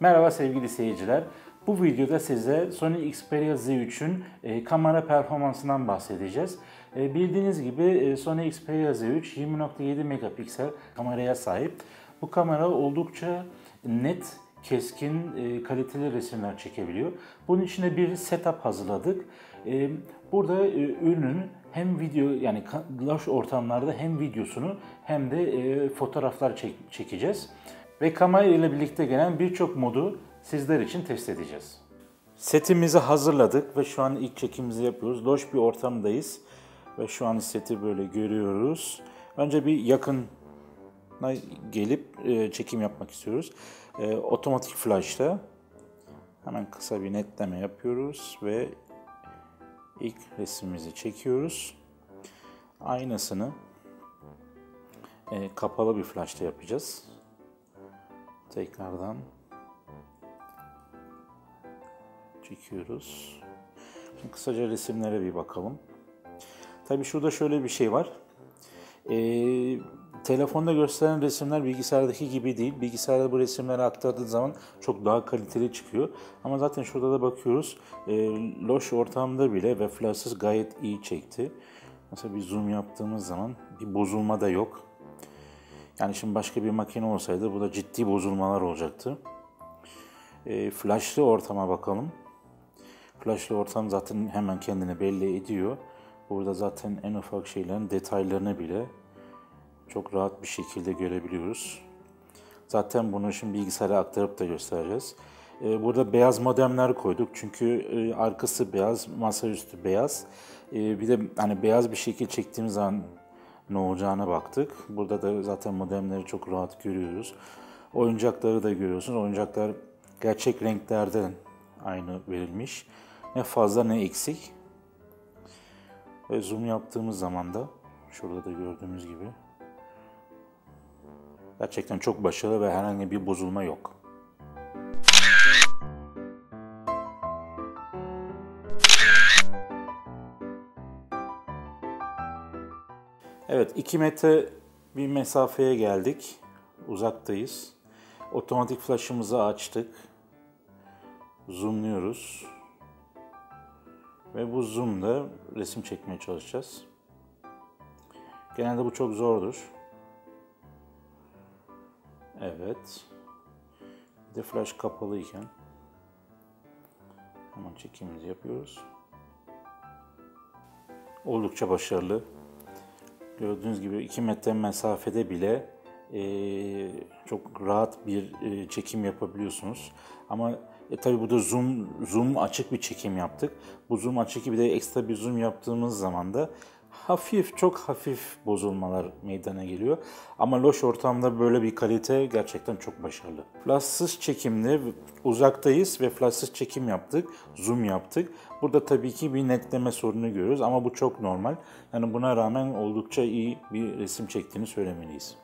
Merhaba sevgili seyirciler. Bu videoda size Sony Xperia Z3'ün e, kamera performansından bahsedeceğiz. E, bildiğiniz gibi e, Sony Xperia Z3 20.7 megapiksel kameraya sahip. Bu kamera oldukça net, keskin, kaliteli resimler çekebiliyor. Bunun için de bir setup hazırladık. Burada e, ürünün hem video yani loş ortamlarda hem videosunu hem de fotoğraflar çek, çekeceğiz. Ve kamera ile birlikte gelen birçok modu sizler için test edeceğiz. Setimizi hazırladık ve şu an ilk çekimimizi yapıyoruz. Loş bir ortamdayız ve şu an seti böyle görüyoruz. Önce bir yakın gelip e, çekim yapmak istiyoruz. E, otomatik flash'ta hemen kısa bir netleme yapıyoruz ve ilk resmimizi çekiyoruz. Aynasını e, kapalı bir flash'ta yapacağız. Tekrardan çekiyoruz. Şimdi kısaca resimlere bir bakalım. Tabi şurada şöyle bir şey var. Ee, telefonda gösteren resimler bilgisayardaki gibi değil. Bilgisayarda bu resimleri aktardığı zaman çok daha kaliteli çıkıyor. Ama zaten şurada da bakıyoruz. E, loş ortamda bile ve flashsız gayet iyi çekti. Mesela bir zoom yaptığımız zaman bir bozulma da yok. Yani şimdi başka bir makine olsaydı bu da ciddi bozulmalar olacaktı. E, flashlı ortama bakalım. Flashlı ortam zaten hemen kendini belli ediyor. Burada zaten en ufak şeylerin detaylarını bile çok rahat bir şekilde görebiliyoruz. Zaten bunu şimdi bilgisayara aktarıp da göstereceğiz. Ee, burada beyaz modemler koyduk çünkü e, arkası beyaz, masaüstü beyaz. Ee, bir de hani beyaz bir şekil çektiğimiz zaman ne olacağına baktık. Burada da zaten modemleri çok rahat görüyoruz. Oyuncakları da görüyorsunuz. Oyuncaklar gerçek renklerden aynı verilmiş. Ne fazla ne eksik. Ve zoom yaptığımız zaman da şurada da gördüğümüz gibi gerçekten çok başarılı ve herhangi bir bozulma yok. Evet 2 metre bir mesafeye geldik. Uzaktayız. Otomatik flash'ımızı açtık. Zoomluyoruz. Ve bu zoom'da resim çekmeye çalışacağız. Genelde bu çok zordur. Evet. Bir de flash kapalıyken hemen çekimimizi yapıyoruz. Oldukça başarılı. Gördüğünüz gibi 2 metre mesafede bile e, çok rahat bir e, çekim yapabiliyorsunuz. Ama e, tabii bu da zoom zoom açık bir çekim yaptık. Bu zoom açık bir de ekstra bir zoom yaptığımız zaman da hafif çok hafif bozulmalar meydana geliyor. Ama loş ortamda böyle bir kalite gerçekten çok başarılı. Flashsız çekimde uzaktayız ve flashsız çekim yaptık, zoom yaptık. Burada tabii ki bir netleme sorunu görüyoruz ama bu çok normal. Yani buna rağmen oldukça iyi bir resim çektiğini söylemeliyiz.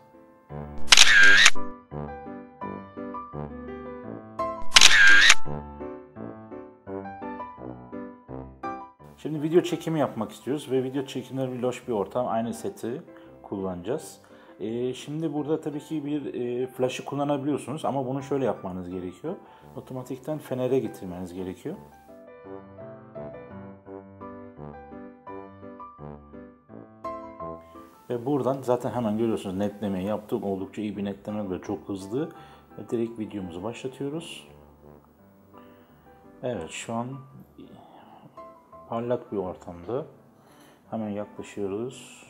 Şimdi video çekimi yapmak istiyoruz ve video çekimleri bir loş bir ortam. Aynı seti kullanacağız. Ee, şimdi burada tabii ki bir e, flash'ı kullanabiliyorsunuz ama bunu şöyle yapmanız gerekiyor. Otomatikten fenere getirmeniz gerekiyor. Ve buradan zaten hemen görüyorsunuz netlemeyi yaptık. Oldukça iyi bir netleme ve çok hızlı. Ve direkt videomuzu başlatıyoruz. Evet şu an parlak bir ortamda. Hemen yaklaşıyoruz.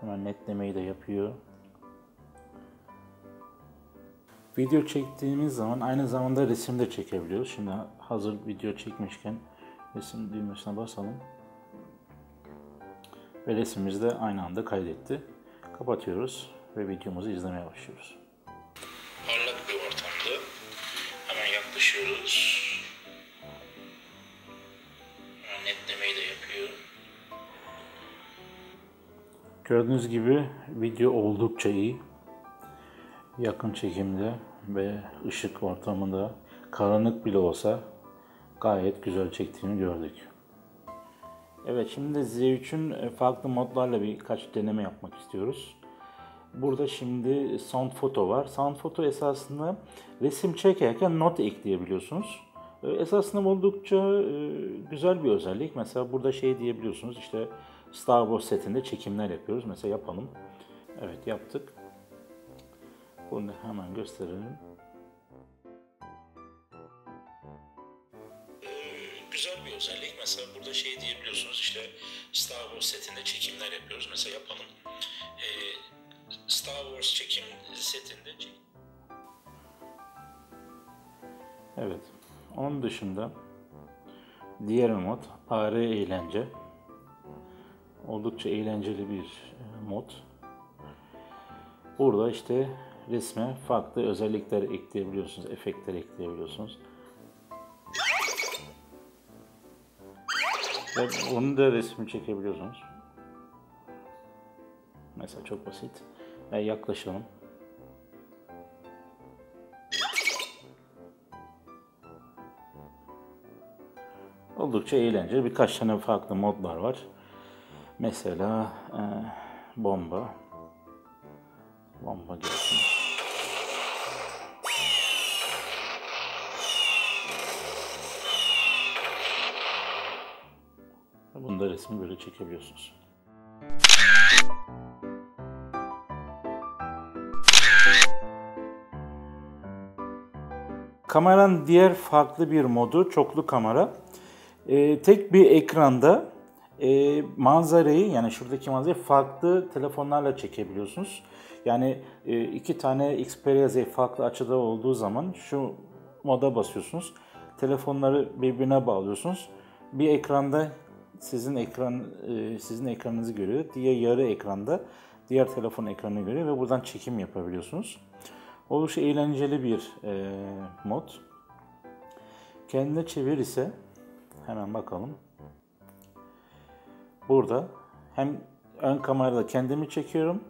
Hemen netlemeyi de yapıyor. Video çektiğimiz zaman aynı zamanda resim de çekebiliyoruz. Şimdi hazır video çekmişken resim düğmesine basalım. Ve resmimizi de aynı anda kaydetti. Kapatıyoruz ve videomuzu izlemeye başlıyoruz. Parlak bir ortamda hemen yaklaşıyoruz. Gördüğünüz gibi video oldukça iyi. Yakın çekimde ve ışık ortamında karanlık bile olsa gayet güzel çektiğini gördük. Evet şimdi Z3'ün e, farklı modlarla birkaç deneme yapmak istiyoruz. burada şimdi sound foto var. Sound foto esasında resim çekerken not ekleyebiliyorsunuz. E, esasında oldukça e, güzel bir özellik. Mesela burada şey diyebiliyorsunuz işte Star Wars setinde çekimler yapıyoruz. Mesela yapalım. Evet yaptık. Bunu hemen gösterelim. Güzel bir özellik. Mesela burada şey diyebiliyorsunuz işte Star Wars setinde çekimler yapıyoruz. Mesela yapalım. Ee, Star Wars çekim setinde. Evet. Onun dışında diğer mod AR eğlence. Oldukça eğlenceli bir e, mod. Burada işte resme farklı özellikler ekleyebiliyorsunuz, efektler ekleyebiliyorsunuz. Ve onu da resmi çekebiliyorsunuz. Mesela çok basit. Ve yaklaşalım. Oldukça eğlenceli. Birkaç tane farklı modlar var. Mesela e, bomba. Bomba gelsin. Bunda resmi böyle çekebiliyorsunuz. Kameranın diğer farklı bir modu çoklu kamera. Ee, tek bir ekranda e, manzarayı yani şuradaki manzarayı farklı telefonlarla çekebiliyorsunuz. Yani e, iki tane Xperia Z farklı açıda olduğu zaman şu moda basıyorsunuz. Telefonları birbirine bağlıyorsunuz. Bir ekranda sizin ekran e, sizin ekranınızı görüyor. Diğer yarı ekranda diğer telefon ekranını görüyor ve buradan çekim yapabiliyorsunuz. Oldukça eğlenceli bir e, mod. Kendine çevir ise hemen bakalım. Burada hem ön kamerada kendimi çekiyorum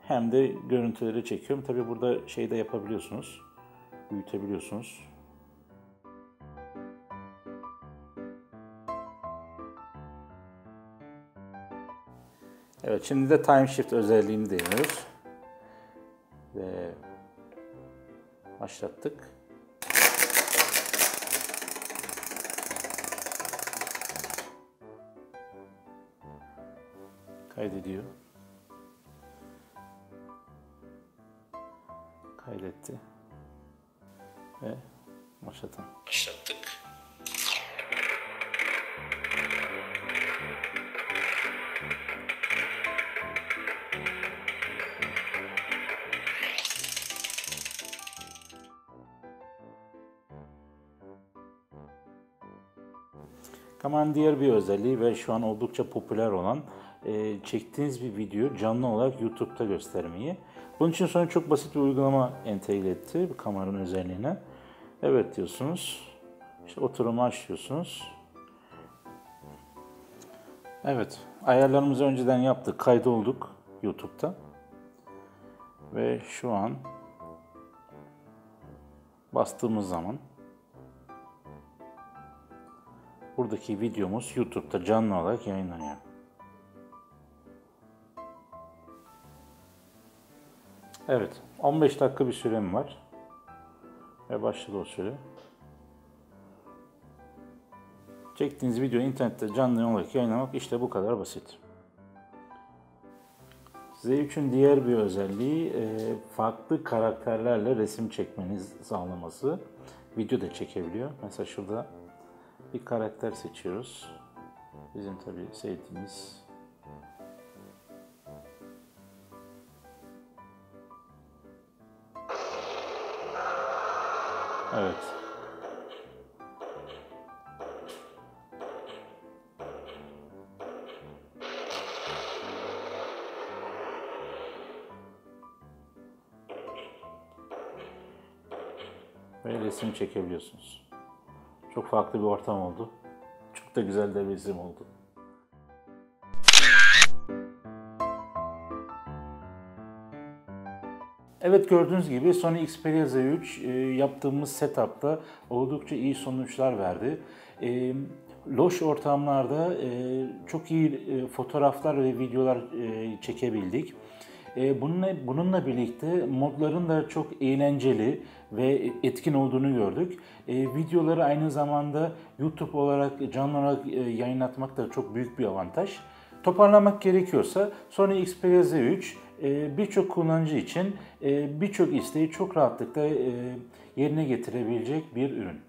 hem de görüntüleri çekiyorum. Tabi burada şey de yapabiliyorsunuz. Büyütebiliyorsunuz. Evet şimdi de time shift özelliğini deniyoruz. Ve başlattık. Kaydediyor. Kaydetti. Ve başlatalım. Başlattık. Kameranın diğer bir özelliği ve şu an oldukça popüler olan e, çektiğiniz bir video canlı olarak YouTube'da göstermeyi. Bunun için sonra çok basit bir uygulama entegre etti kameranın özelliğine. Evet diyorsunuz. İşte oturumu açıyorsunuz. Evet, ayarlarımızı önceden yaptık, kaydolduk YouTube'da. Ve şu an bastığımız zaman buradaki videomuz YouTube'da canlı olarak yayınlanıyor. Evet, 15 dakika bir sürem var. Ve başladı o süre. Çektiğiniz video internette canlı olarak yayınlamak işte bu kadar basit. Z3'ün diğer bir özelliği e, farklı karakterlerle resim çekmeniz sağlaması. Video da çekebiliyor. Mesela şurada bir karakter seçiyoruz. Bizim tabii sevdiğimiz Evet. Ve resim çekebiliyorsunuz. Çok farklı bir ortam oldu. Çok da güzel de bir resim oldu. Evet gördüğünüz gibi Sony Xperia Z3 e, yaptığımız setup'ta oldukça iyi sonuçlar verdi. E, loş ortamlarda e, çok iyi fotoğraflar ve videolar çekebildik. Bununla, bununla birlikte modların da çok eğlenceli ve etkin olduğunu gördük. E, videoları aynı zamanda YouTube olarak canlı olarak e, yayınlatmak da çok büyük bir avantaj. Toparlamak gerekiyorsa Sony Xperia Z3 e, birçok kullanıcı için e, birçok isteği çok rahatlıkla e, yerine getirebilecek bir ürün.